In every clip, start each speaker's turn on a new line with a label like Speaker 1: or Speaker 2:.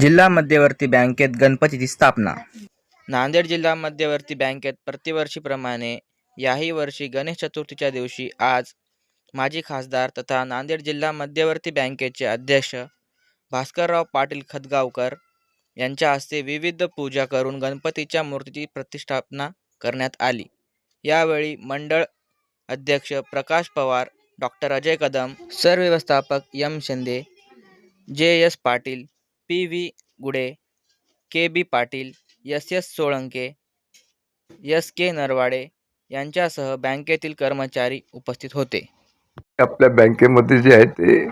Speaker 1: जिल्हा मध्यवर्ती बँकेत गणपतीची स्थापना. नांदेड जिल्हा मध्यवर्ती बँकेत प्रतिवर्षीप्रमाणे याही वर्षी गणेश चतुर्थीच्या दिवशी आज माजी खासदार तथा नांदेड जिल्हा मध्यवर्ती बँकेचे अध्यक्ष भास्करराव पाटील खतगावकर यांच्या हस्ते विविध पूजा करून गणपतीच्या मूर्तीची प्रतिष्ठापना करण्यात आली. यावेळी मंडळ अध्यक्ष Prakash Pawar doctor Ajay Kadam सरव्यवस्थापक M Shinde J S Patil P V Gude K B Patil S S Solanke S K Narwade यांच्यासह बँकेतील कर्मचारी उपस्थित होते.
Speaker 2: आपल्या बँकेमध्ये जे आहे ते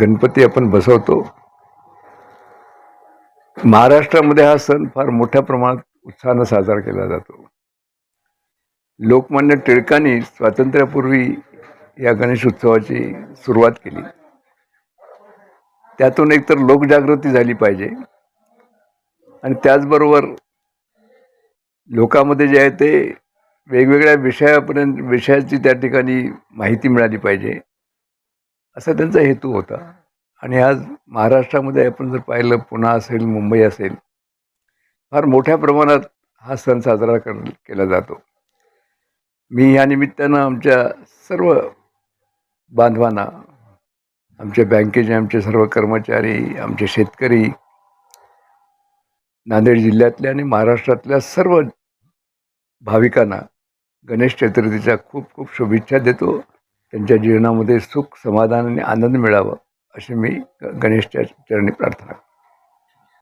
Speaker 2: गणपती आपण बसवतो. महाराष्ट्रामध्ये हा सण फार मोठ्या प्रमाणात उत्साहानं साजरा केला जातो. लोकमान्य टिळकांनी स्वातंत्र्यापूर्वी या गणेश उत्सवाची सुरुवात केली. त्यातून एकतर लोकजागृती झाली पाहिजे. आणि त्याचबरोबर लोकांमध्ये जे आहे ते वेगवेगळ्या विषयापर्यंत विषयाची त्या ठिकाणी माहिती मिळाली पाहिजे. असा त्यांचा हेतू होता. आणि आज महाराष्ट्रामध्ये आपण जर पाहिलं पुणे असेल मुंबई असेल फार मोठ्या प्रमाणात हा सण साजरा कर केला जातो. मी या निमित्तानं आमच्या सर्व बांधवांना आमच्या बँकेचे आमचे सर्व कर्मचारी आमचे शेतकरी नांदेड जिल्ह्यातल्या आणि महाराष्ट्रातल्या सर्व भाविकांना गणेश चतुर्थीच्या खूप खूप शुभेच्छा देतो. त्यांच्या जीवनामध्ये सुख समाधान आणि आनंद मिळावं अशी मी ग- गणेशच्या चरणी प्रार्थना करतो.